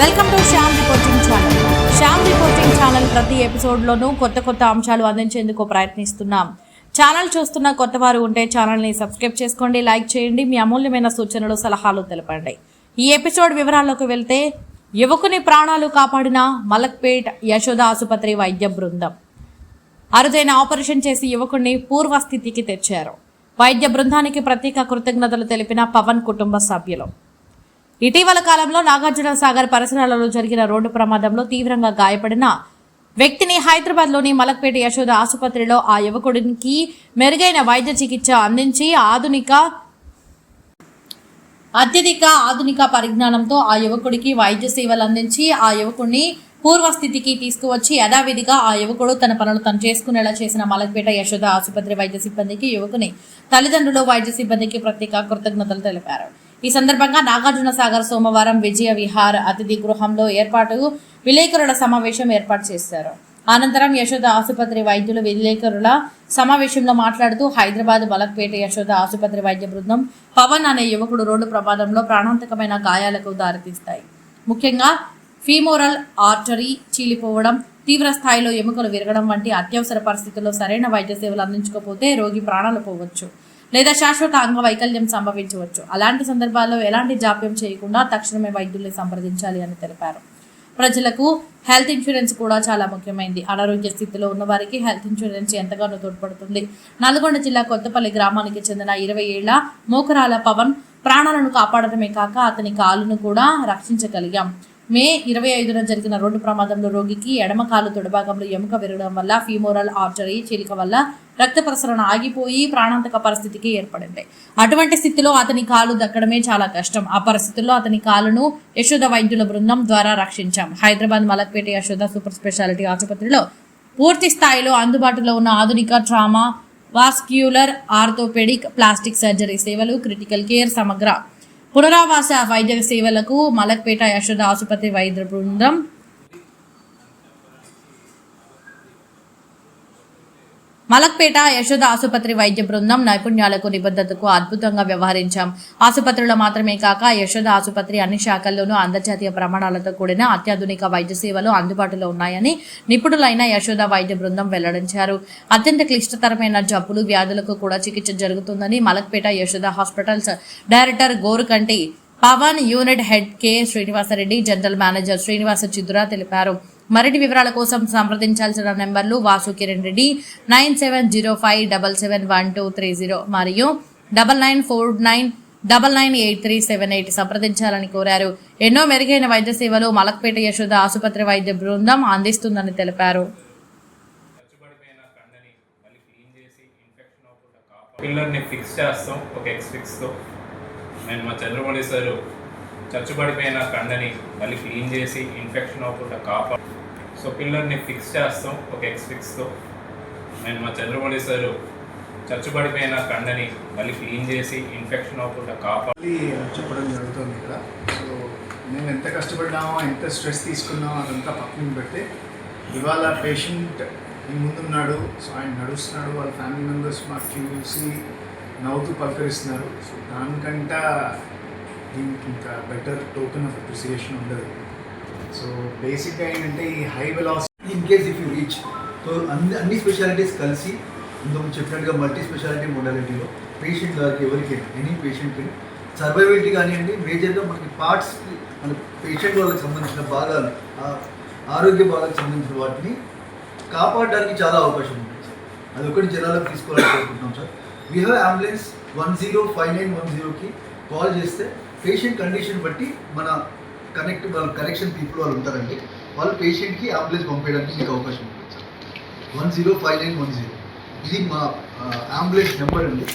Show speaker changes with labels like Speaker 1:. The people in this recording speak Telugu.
Speaker 1: Welcome to Shyam reporting channel. Shyam reporting channel ప్రతి ఎపిసోడ్లోనూ కొత్త కొత్త అంశాలు అందించేందుకు ప్రయత్నిస్తున్నాం. ఛానల్ చూస్తున్న కొత్త వారు ఉంటే ఛానల్ని సబ్స్క్రైబ్ చేసుకోండి లైక్ చేయండి మీ అమూల్యమైన సూచనలు సలహాలు తెలపండి. ఈ ఎపిసోడ్ వివరాల్లోకి వెళ్తే యువకుని ప్రాణాలు కాపాడిన మలక్పేట్ యశోద ఆసుపత్రి వైద్య బృందం. అరుదైన ఆపరేషన్ చేసి యువకుడిని పూర్వస్థితికి తెచ్చారు. వైద్య బృందానికి ప్రత్యేక కృతజ్ఞతలు తెలిపిన పవన్ కుటుంబ సభ్యులు. ఇటీవల కాలంలో నాగార్జున సాగర్ పరిసరాలలో జరిగిన రోడ్డు ప్రమాదంలో తీవ్రంగా గాయపడిన వ్యక్తిని హైదరాబాద్లోని మలక్పేట యశోద ఆసుపత్రిలో ఆ యువకుడికి మెరుగైన వైద్య చికిత్స అందించి ఆధునిక అత్యధిక ఆధునిక పరిజ్ఞానంతో ఆ యువకుడికి వైద్య సేవలు అందించి ఆ యువకుడిని పూర్వస్థితికి తీసుకువచ్చి యథావిధిగా ఆ యువకుడు తన పనులు తను చేసుకునేలా చేసిన మలక్పేట యశోద ఆసుపత్రి వైద్య సిబ్బందికి యువకుని తల్లిదండ్రులు వైద్య సిబ్బందికి ప్రత్యేక కృతజ్ఞతలు తెలిపారు. ఈ సందర్భంగా నాగార్జున సాగర్ సోమవారం విజయ విహార్ అతిథి గృహంలో ఏర్పాటు విలేకరుల సమావేశం ఏర్పాటు చేశారు. అనంతరం యశోద ఆసుపత్రి వైద్యులు విలేకరుల సమావేశంలో మాట్లాడుతూ హైదరాబాద్ మలక్పేట యశోద ఆసుపత్రి వైద్య బృందం పవన్ అనే యువకుడు రోడ్డు ప్రమాదంలో ప్రాణాంతకమైన గాయాలకు దారితీస్తాయి. ముఖ్యంగా ఫీమోరల్ ఆర్టరీ చీలిపోవడం తీవ్ర స్థాయిలో ఎముకలు విరగడం వంటి అత్యవసర పరిస్థితుల్లో సరైన వైద్య సేవలు అందించకపోతే రోగి ప్రాణాలు పోవచ్చు. లేదా శాశ్వత అంగవైకల్యం సంభవించవచ్చు. అలాంటి సందర్భాల్లో ఎలాంటి జాప్యం చేయకుండా తక్షణమే వైద్యుల్ని సంప్రదించాలి అని తెలిపారు. ప్రజలకు హెల్త్ ఇన్సూరెన్స్ కూడా చాలా ముఖ్యమైనది అనారోగ్య స్థితిలో ఉన్న వారికి హెల్త్ ఇన్సూరెన్స్ ఎంతగానో తోడ్పడుతుంది. నల్గొండ జిల్లా కొత్తపల్లి గ్రామానికి చెందిన ఇరవై ఏళ్ళ మోకరాల పవన్ ప్రాణాలను కాపాడటమే కాక అతని కాలును కూడా రక్షించగలిగాం. మే ఇరవై ఐదున జరిగిన రోడ్డు ప్రమాదంలో రోగికి ఎడమ కాలు తొడభాగంలో ఎముక విరగడం వల్ల ఫీమోరల్ ఆర్టరీ చీలిక వల్ల రక్త ప్రసరణ ఆగిపోయి ప్రాణాంతక పరిస్థితికి ఏర్పడింది. అటువంటి స్థితిలో అతని కాలు దక్కడమే చాలా కష్టం. ఆ పరిస్థితుల్లో అతని కాలును యశోద వైద్యుల బృందం ద్వారా రక్షించాం. హైదరాబాద్ మలక్పేట యశోద సూపర్ స్పెషాలిటీ ఆసుపత్రిలో పూర్తి స్థాయిలో అందుబాటులో ఉన్న ఆధునిక trauma vascular orthopaedic plastic surgery సేవలు క్రిటికల్ కేర్ సమగ్ర పునరావాస వైద్య సేవలకు మలక్పేట యశోద ఆసుపత్రి వైద్య బృందం మలక్పేట యశోద ఆసుపత్రి వైద్య బృందం నైపుణ్యాలకు నిబద్ధతకు అద్భుతంగా వ్యవహరించాం. ఆసుపత్రిలో మాత్రమే కాక యశోద ఆసుపత్రి అన్ని శాఖల్లోనూ అంతర్జాతీయ ప్రమాణాలతో కూడిన అత్యాధునిక వైద్య సేవలు అందుబాటులో ఉన్నాయని నిపుణులైన యశోద వైద్య బృందం వెల్లడించారు. అత్యంత క్లిష్టతరమైన జబ్బులు వ్యాధులకు కూడా చికిత్స జరుగుతుందని Malakpet Yashoda hospitals director Gorukanti Pavan unit head K Srinivasareddy general manager Srinivasa Chidura తెలిపారు. మరిన్ని వివరాల కోసం సంప్రదించాల్సిన నెంబర్లు Vasu Kiran Reddy nine seven zero five double seven one two three zero మరియు double nine four nine double nine eight three seven eight సంప్రదించాలని కోరారు. ఎన్నో మెరుగైన వైద్య సేవలు మలక్పేట యశోద ఆసుపత్రి వైద్య బృందం అందిస్తుందని తెలిపారు.
Speaker 2: పిల్లర్ని ఫిక్స్ చేస్తాం. ఒక ఎక్స్ ఫిక్స్తో నేను మా చంద్రమౌళి సారు చచ్చుబడిపోయిన కండని మళ్ళీ క్లీన్ చేసి ఇన్ఫెక్షన్ అవ్వకుండా కాపాడు సో పిల్లర్ని ఫిక్స్ చేస్తాం ఒక ఎక్స్ ఫిక్స్తో నేను మా చంద్రమౌళి సారు చచ్చుబడిపోయిన కండని మళ్ళీ క్లీన్ చేసి ఇన్ఫెక్షన్ అవ్వకుండా కాపాడు
Speaker 3: చెప్పడం జరుగుతుంది ఇక్కడ సో మేము ఎంత కష్టపడ్డామో ఎంత స్ట్రెస్ తీసుకున్నామో అదంతా పక్కన పెడితే ఇవాళ పేషెంట్ ఈ ముందున్నాడు సో ఆయన నడుస్తున్నాడు వాళ్ళ ఫ్యామిలీ మెంబర్స్ మాకు చూసి నవ్వుతూ పలకరిస్తున్నారు. సో దానికంట దీనికి ఇంకా బెటర్ టోకెన్ ఆఫ్ అప్రిసియేషన్ ఉండదు. సో బేసిక్గా ఏంటంటే ఈ high velocity
Speaker 4: in case if you reach so అన్ని అన్ని స్పెషాలిటీస్ కలిసి ఇందుకు చెప్పినట్టుగా మల్టీ స్పెషాలిటీ మోడాలిటీలో పేషెంట్ గారికి ఎవరికైనా ఎనీ పేషెంట్కి సర్వైవలిటీ కానివ్వండి మేజర్గా మనకి పార్ట్స్ మన పేషెంట్ వాళ్ళకి సంబంధించిన భాగాలు ఆరోగ్య భాగాలకు సంబంధించిన వాటిని కాపాడడానికి చాలా అవకాశం ఉంటుంది సార్. అది ఒకటి జనాలకు తీసుకోవాలని కోరుకుంటున్నాం sir. We have ambulance one zero five nine one జీరోకి కాల్ చేస్తే పేషెంట్ కండిషన్ బట్టి మన కనెక్ట్ వాళ్ళ కనెక్షన్ పీపుల్ వాళ్ళు ఉంటారండి. వాళ్ళు పేషెంట్కి అంబులెన్స్ పంపేయడానికి మీకు అవకాశం ఉంటుంది sir one zero five nine one zero ఇది మా అంబులెన్స్ నెంబర్ అండి.